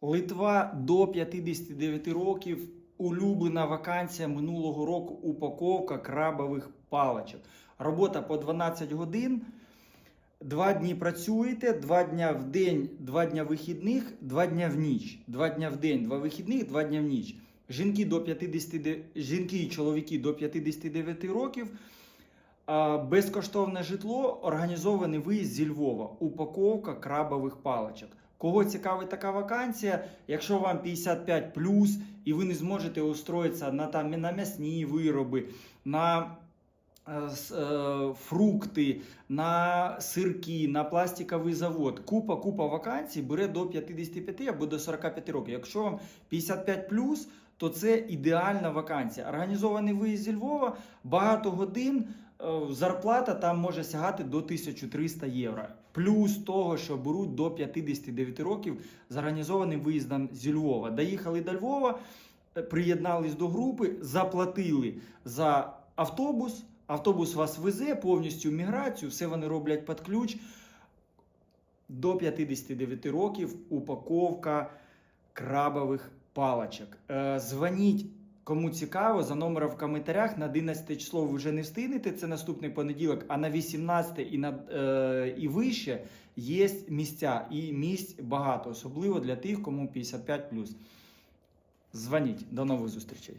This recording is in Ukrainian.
Литва до 59 років. Улюблена вакансія минулого року упаковка крабових паличок. Робота по 12 годин. Два дні працюєте, два дня в день, два дня вихідних, два дня в ніч. Два дня в день, два вихідних, два дня в ніч. Жінки до 50, жінки і чоловіки до 59 років. Безкоштовне житло, організований виїзд зі Львова, упаковка крабових паличок. Кого цікавить така вакансія, якщо вам 55 і ви не зможете устроїтися на, там, на м'ясні вироби, на е, е, фрукти, на сирки, на пластиковий завод. Купа, купа вакансій бере до 55 або до 45 років. Якщо вам 55 то це ідеальна вакансія. Організований виїзд зі Львова, багато годин. е, Зарплата там може сягати до 1300 євро. Плюс того, що беруть до 59 років з організованим виїздом зі Львова. Доїхали до Львова, е, приєднались до групи, заплатили за автобус. Автобус вас везе повністю міграцію, все вони роблять під ключ. До 59 років упаковка крабових паличок. Е, Дзвоніть, кому цікаво, за номером в коментарях. На 11 число ви вже не встигнете, це наступний понеділок, а на 18 і, на, е, і вище є місця. І місць багато, особливо для тих, кому 55 Дзвоніть. До нових зустрічей.